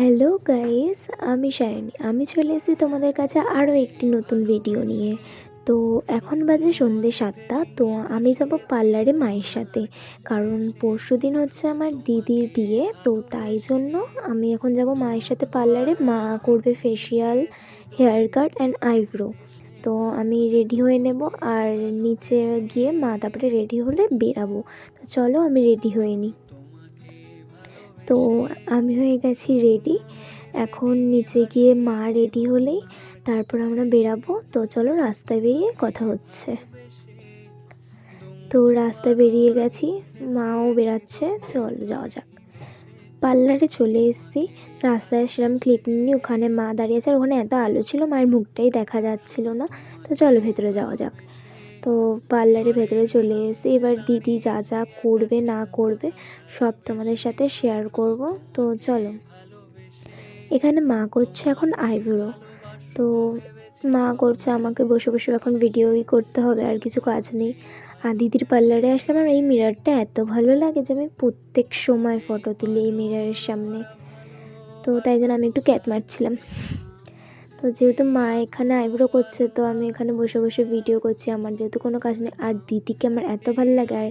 Hello guys আমি শায়নি আমি চলে এসেছি তোমাদের কাছে আরও একটি নতুন ভিডিও নিয়ে। তো এখন বাজে সন্ধ্যে সাতটা। তো আমি যাব পার্লারে মায়ের সাথে। কারণ পরশু দিন হচ্ছে আমার দিদির বিয়ে। তো তাই জন্য আমি এখন যাব মায়ের সাথে পার্লারে। মা করবে facial hair cut and eyebrow তো আমি রেডি হয়ে নেব। আর নিচে গিয়ে মা তারপরে রেডি হলে বেরাবো। তো চলো আমি রেডি হয়ে নিই। তো আমি হয়ে গেছি রেডি এখন নিচে গিয়ে মা রেডি হলেই তারপর আমরা বেরাবো। তো চলো রাস্তায় বেরিয়ে কথা হচ্ছে। তো রাস্তায় বেরিয়ে গেছি, মাও বেরাচ্ছে। চল যাওয়া যাক। পার্লারে চলে এসেছি। রাস্তায় সেরকম ক্লিপ নিয়ে। ওখানে মা দাঁড়িয়ে আছে আর ওখানে এত আলো ছিল, মায়ের মুখটাই দেখা যাচ্ছিল না। তো চলো ভেতরে যাওয়া যাক। তো পার্লারের ভেতরে চলে এসে এবার দিদি যা যা করবে, না করবে, সব তোমাদের সাথে শেয়ার করব। তো চলো। এখানে মা করছে এখন আইব্রো তো মা করছে আমাকে বসে বসে এখন ভিডিওই করতে হবে, আর কিছু কাজ নেই। আর দিদির পার্লারে আসলে আমার এই মিররটা এত ভালো লাগে যে আমি প্রত্যেক সময় ফটো তুলি এই মিররের সামনে। তো তাই জন্য আমি একটু ক্যাত মারছিলাম। তো যেহেতু মা এখানে আইব্রো করছে, তো আমি এখানে বসে বসে ভিডিও করছি। আমার যেহেতু কোনো কাজ নেই। আর দিদিকে আমার এত ভালো লাগে। আর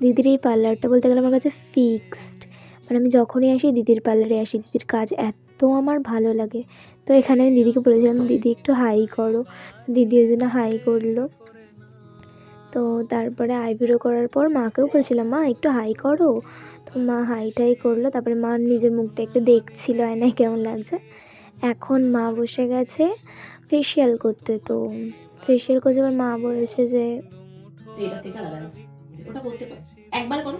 দিদির এই পার্লারটা বলতে গেলে আমার কাছে ফিক্সড মানে আমি যখনই আসি, দিদির পার্লারে আসি। দিদির কাজ এত আমার ভালো লাগে। তো এখানে আমি দিদিকে বলেছিলাম, দিদি, একটু হাই করো। দিদি ওই জন্য হাই করল। তো তারপরে আইব্রো করার পর মাকেও বলছিলাম, মা, একটু হাই করো। তো মা হাই টাই করল। তারপরে মা নিজের মুখটা একটু দেখছিল, আয়নায় কেমন লাগছে। এখন মা বসে গেছে ফেসিয়াল করতে। তো ফেসিয়াল করতে এবার মা বলছে যে তুই এটা থেকে আলাদা না। ওটা করতে একবার করো।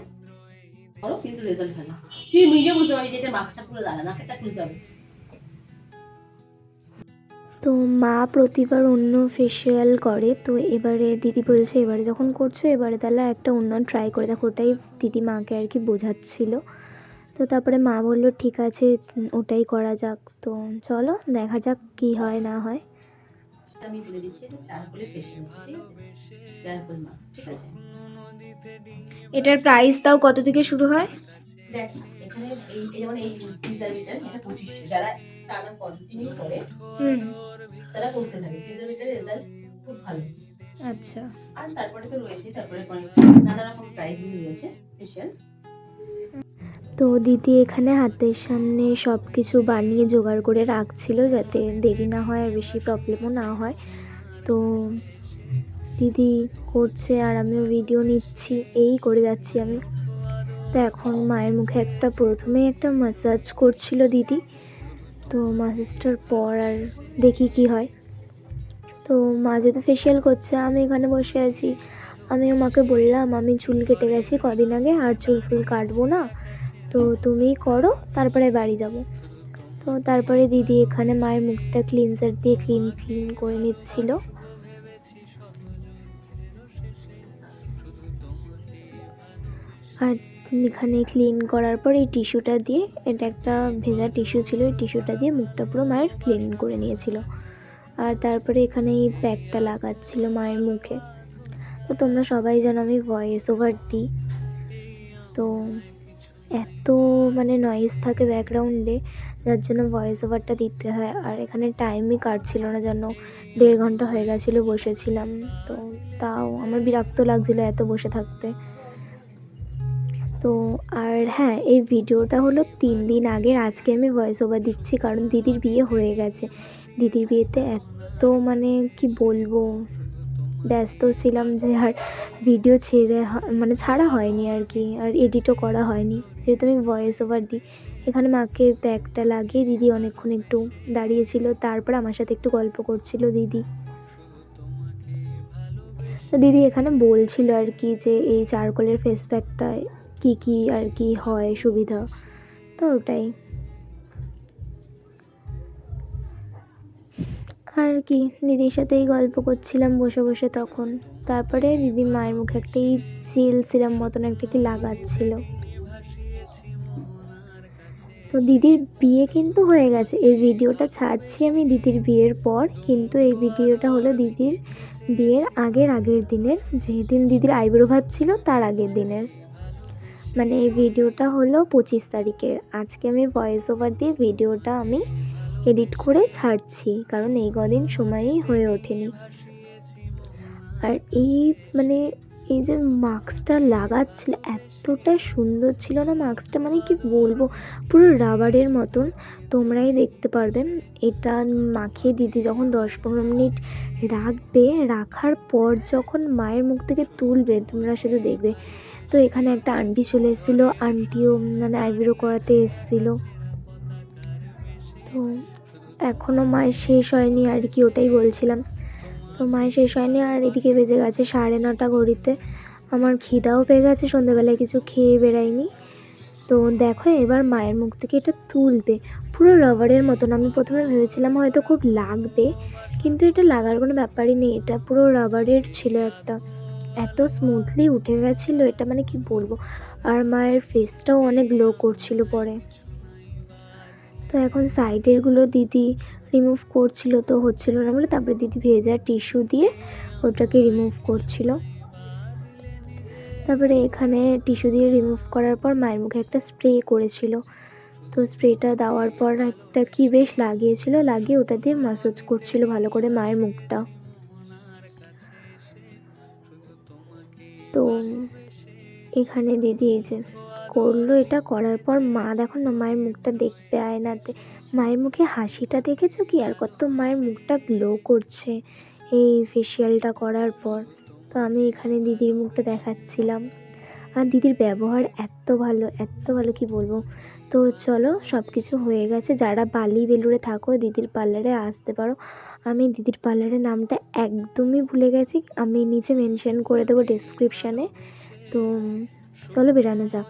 করো কিন্তু রেজাল্ট ভালো তুই নিজে বুঝতে পারবি যে এটা মাস্কটা পুরো দাঁড়া নাকেরটা খুলতে হবে। তো মা প্রতিবার অন্য ফেসিয়াল করে। তো এবারে দিদি বলছে এবারে যখন করছ এবারে তাহলে একটা অন্য ট্রাই করে। দেখো ওটাই দিদি মাকে আর কি বোঝাচ্ছিল। তো তারপরে মা বলল ঠিক আছে ওটাই করা যাক। তো চলো দেখা যাক কি হয় না হয়। আমি বলে দিচ্ছি এটা চারকোলে ফেসিয়াল ঠিক আছে? চারকোল মাস্ক ঠিক আছে? এটার প্রাইস তাও কত থেকে শুরু হয়? দেখ এখানে এই যেমন এই প্রিজারভেটার এটা পঁচিশশো। যারা টানা কন্টিনিউ করে হুম। তারা করতে থাকে। প্রিজারভেটারের রেজাল্ট খুব ভালো। আচ্ছা। আর তারপরে তো রয়েছে তারপরে অনেক নানা রকম প্রাইস রয়েছে ফেসিয়াল তো দিদি এখানে হাতের সামনে সব কিছু বানিয়ে জোগাড় করে রাখছিল যাতে দেরি না হয় আর বেশি প্রবলেমও না হয়। তো দিদি করছে আর আমিও ভিডিও নিচ্ছি, এই করে যাচ্ছি আমি। তো এখন মায়ের মুখে একটা প্রথমেই একটা মাসাজ করছিল দিদি। তো মাসাজটার পর আর দেখি কি হয়। তো মা যেহেতু ফেসিয়াল করছে, আমি এখানে বসে আছি। আমিও মাকে বললাম, আমি চুল কেটে গেছি কদিন আগে, আর চুল ফুল কাটবো না। তো তুমি করো, তারপরে বাড়ি যাব। তো তারপরে দিদি এখানে মায়ের মুখটা ক্লিনজার দিয়ে ক্লিন ক্লিন করে নিচ্ছিল। আর এখানে ক্লিন করার পর এই টিস্যুটা দিয়ে, এটা একটা ভেজা টিস্যু ছিল, এই টিস্যুটা দিয়ে মুখটা পুরো মায়ের ক্লিন করে নিয়েছিল। আর তারপরে এখানে এই প্যাকটা লাগাচ্ছিল মায়ের মুখে। তো তোমরা সবাই জানো আমি ভয়েস ওভার দিই। তো এত মানে নয়েজ থাকে ব্যাকগ্রাউন্ডে যার জন্য ভয়েস ওভারটা দিতে হয়। আর এখানে টাইমই কাটছিল না যেন, দেড় ঘণ্টা হয়ে গেছিল বসেছিলাম। তো তাও আমার বিরক্ত লাগছিল এত বসে থাকতে। তো আর হ্যাঁ এই ভিডিওটা হলো তিন দিন আগে, আজকে আমি ভয়েস ওভার দিচ্ছি কারণ দিদির বিয়ে হয়ে গেছে। দিদির বিয়েতে এত মানে কি বলব, ব্যস্ত ছিলাম যে আর ভিডিও ছেড়ে মানে ছাড়া হয়নি আর কি, আর এডিটও করা হয়নি। যেহেতু আমি ভয়েস ওভার দিই। এখানে মাকে ব্যাগটা লাগিয়ে দিদি অনেকক্ষণ একটু দাঁড়িয়েছিল, তারপর আমার সাথে একটু গল্প করছিল দিদি। তো দিদি এখানে বলছিল আর কি যে, এই চারকোলের ফেস প্যাকটায় কী কী আর কি হয়, সুবিধা? তো ওটাই। আর কি, দিদির সাথেই গল্প করছিলাম বসে বসে তখন। তারপরে দিদি মায়ের মুখে একটা এই জেল সিরাম মতন একটা কি লাগাচ্ছিল। তো দিদির বিয়ে কিন্তু হয়ে গেছে। এই ভিডিওটা ছাড়ছি আমি দিদির বিয়ের পর, কিন্তু এই ভিডিওটা হলো দিদির বিয়ের আগের আগের দিনের। যেদিন দিদির আইব্রো ভাত ছিল, তার আগের দিনের। মানে এই ভিডিওটা হলো পঁচিশ তারিখের। আজকে আমি ভয়েস ওভার দিয়ে ভিডিওটা আমি এডিট করে ছাড়ছি, কারণ এই কদিন সময়ই হয়ে ওঠেনি। আর এই মানে এই যে মাস্কটা লাগাচ্ছিল, এতটা সুন্দর ছিল না মাস্কটা মানে কি বলব, পুরো রাবারের মতন। তোমরাই দেখতে পারবে। এটা মাখিয়ে দিদি যখন দশ পনেরো মিনিট রাখবে, রাখার পর যখন মায়ের মুখ থেকে তুলবে, তোমরা শুধু দেখবে। তো এখানে একটা আন্টি চলে এসেছিল, আন্টিও মানে আইব্রো করাতে এসেছিল। তো এখনও মায়ের শেষ হয়নি, আর কি ওটাই বলছিলাম। তো মায়ের শেষ হয়নি আর এদিকে বেজে গেছে সাড়ে নটা ঘড়িতে। আমার খিদাও পেয়ে গেছে সন্ধ্যেবেলায় কিছু খেয়ে বেরাইনি তো দেখো এবার মায়ের মুখ থেকে এটা তুলবে, পুরো রাবারের মতন। আমি প্রথমে ভেবেছিলাম হয়তো খুব লাগবে, কিন্তু এটা লাগার কোনো ব্যাপারই নেই। এটা পুরো রাবারের ছিল একটা। এত স্মুথলি উঠে গেছিল এটা মানে কি বলব? আর মায়ের ফেসটাও অনেক গ্লো করছিল পরে। তো এখন সাইডেরগুলো দিদি রিমুভ করছিল তো হচ্ছিল না বলে তারপরে দিদি ভেজা টিস্যু দিয়ে ওটাকে রিমুভ করছিল। তারপরে এখানে টিস্যু দিয়ে রিমুভ করার পর মায়ের মুখে একটা স্প্রে করেছিল। তো স্প্রেটা দেওয়ার পর একটা কি বেশ লাগিয়েছিল, লাগিয়ে ওটা দিয়ে মাসাজ করছিল ভালো করে মায়ের মুখটা। তো এখানে দিদি এই যে করল এটা করার পর মা দেখো না মায়ের মুখটা দেখতে আয় আয়নাতে মায়ের মুখে হাসিটা দেখেছ কি? আর কত মায়ের মুখটা গ্লো করছে এই ফেসিয়ালটা করার পর। তো আমি এখানে দিদির মুখটা দেখাচ্ছিলাম। আর দিদির ব্যবহার এত ভালো এত ভালো কি বলব? তো চলো সব কিছু হয়ে গেছে। যারা বালি বেলুড়ে থাকো, দিদির পার্লারে আসতে পারো। আমি দিদির পার্লারের নামটা একদমই ভুলে গেছি। আমি নিচে মেনশন করে দেবো ডিসক্রিপশানে তো চলো বেরানো যাক।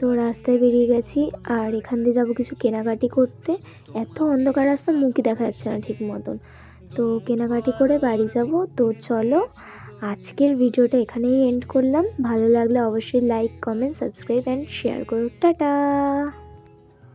তো রাস্তায় বেরিয়ে গেছি, আর এখান দিয়ে যাব কিছু কেনাকাটি করতে। এত অন্ধকার রাস্তা মুখই দেখা যাচ্ছে না ঠিক মতন। তো কেনাকাটি করে বাড়ি যাব। তো চলো আজকের ভিডিওটা এখানেই এন্ড করলাম। ভালো লাগলে অবশ্যই like comment subscribe and share করো। টাটা!